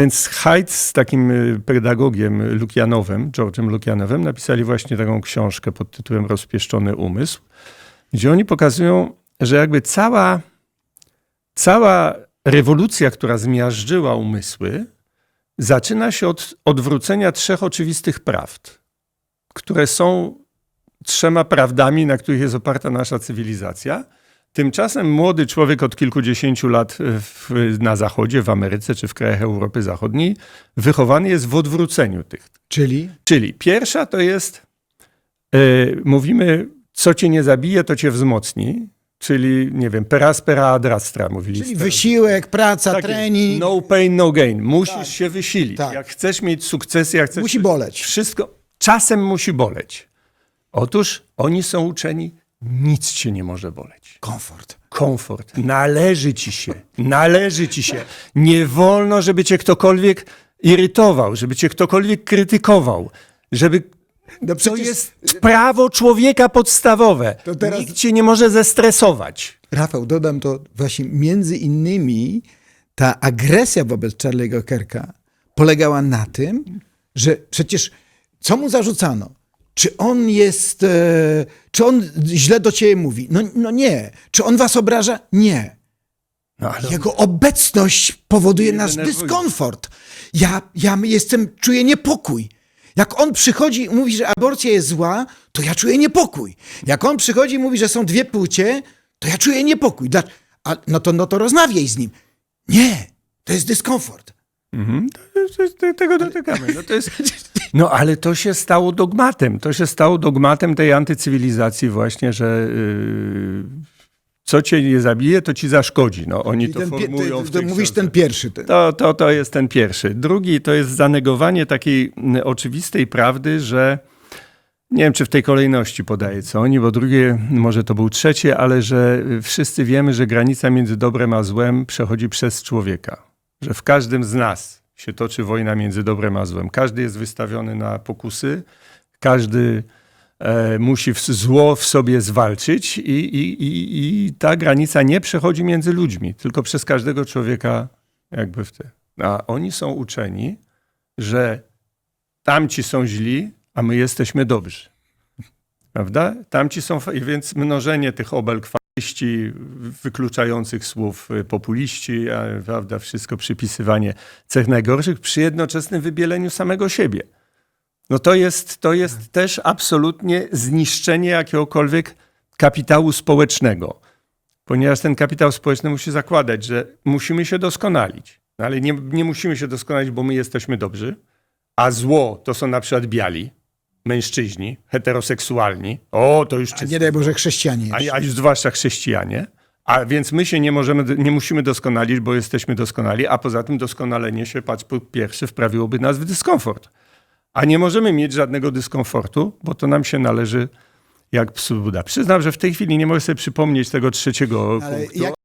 Więc Haidt z takim y, pedagogiem Lukianowem, George'em Lukianowem, napisali właśnie taką książkę pod tytułem Rozpieszczony umysł, gdzie oni pokazują, że jakby cała, cała rewolucja, która zmiażdżyła umysły, zaczyna się od odwrócenia trzech oczywistych prawd, które są trzema prawdami, na których jest oparta nasza cywilizacja. Tymczasem młody człowiek od kilkudziesięciu lat w, na Zachodzie, w Ameryce czy w krajach Europy Zachodniej, wychowany jest w odwróceniu tych. Czyli? Czyli pierwsza to jest, e, mówimy, co cię nie zabije, to cię wzmocni. Czyli, nie wiem, per aspera ad astra mówili. Czyli wysiłek, praca, Tak trening. No pain, no gain. Musisz Tak. się wysilić. Tak. Jak chcesz mieć sukcesy, jak chcesz... Musi boleć. Wszystko czasem musi boleć. Otóż oni są uczeni, nic cię nie może boleć. Komfort. Komfort. Należy ci się. Należy ci się. Nie wolno, żeby cię ktokolwiek irytował, żeby cię ktokolwiek krytykował, żeby No to przecież, jest prawo człowieka podstawowe. To teraz- Nikt cię nie może zestresować. Rafał, dodam to właśnie między innymi ta agresja wobec Charlie'ego Kerka polegała na tym, że przecież co mu zarzucano? Czy on jest, e, czy on źle do ciebie mówi? No, no nie. Czy on was obraża? Nie. No, ale Jego obecność powoduje nasz denerwuje. dyskomfort. Ja, ja jestem, czuję niepokój. Jak on przychodzi i mówi, że aborcja jest zła, to ja czuję niepokój. Jak on przychodzi i mówi, że są dwie płcie, to ja czuję niepokój. Dla, a, no, to, no to rozmawiaj z nim. Nie, to jest dyskomfort. Mhm, tego dotykamy. No, to jest, no ale to się stało dogmatem. To się stało dogmatem tej antycywilizacji właśnie, że yy, co cię nie zabije, to ci zaszkodzi. No, oni I to ten, formują ty, w to tej mówisz ten pierwszy. Ten. To, to, to jest ten pierwszy. Drugi to jest zanegowanie takiej mm, oczywistej prawdy, że nie wiem, czy w tej kolejności podaję co oni, bo drugie, może to był trzecie, ale że wszyscy wiemy, że granica między dobrem a złem przechodzi przez człowieka. Że w każdym z nas się toczy wojna między dobrem a złem. Każdy jest wystawiony na pokusy, każdy e, musi w, zło w sobie zwalczyć i, i, i, i ta granica nie przechodzi między ludźmi, tylko przez każdego człowieka jakby w te. A oni są uczeni, że tamci są źli, a my jesteśmy dobrzy. Prawda? Tamci są, więc mnożenie tych obelg wykluczających słów y, populiści, a, prawda, wszystko przypisywanie cech najgorszych przy jednoczesnym wybieleniu samego siebie. No to jest, to jest też absolutnie zniszczenie jakiegokolwiek kapitału społecznego. Ponieważ ten kapitał społeczny musi zakładać, że musimy się doskonalić. No ale nie, nie musimy się doskonalić, bo my jesteśmy dobrzy, a zło to są na przykład biali, mężczyźni, heteroseksualni. O, to już A czysto. nie daj Boże chrześcijanie. A, a już zwłaszcza chrześcijanie. A więc my się nie możemy, nie musimy doskonalić, bo jesteśmy doskonali, a poza tym doskonalenie się, patrz, po pierwsze wprawiłoby nas w dyskomfort. A nie możemy mieć żadnego dyskomfortu, bo to nam się należy jak psu Buda. Przyznam, że w tej chwili nie mogę sobie przypomnieć tego trzeciego Ale punktu. jak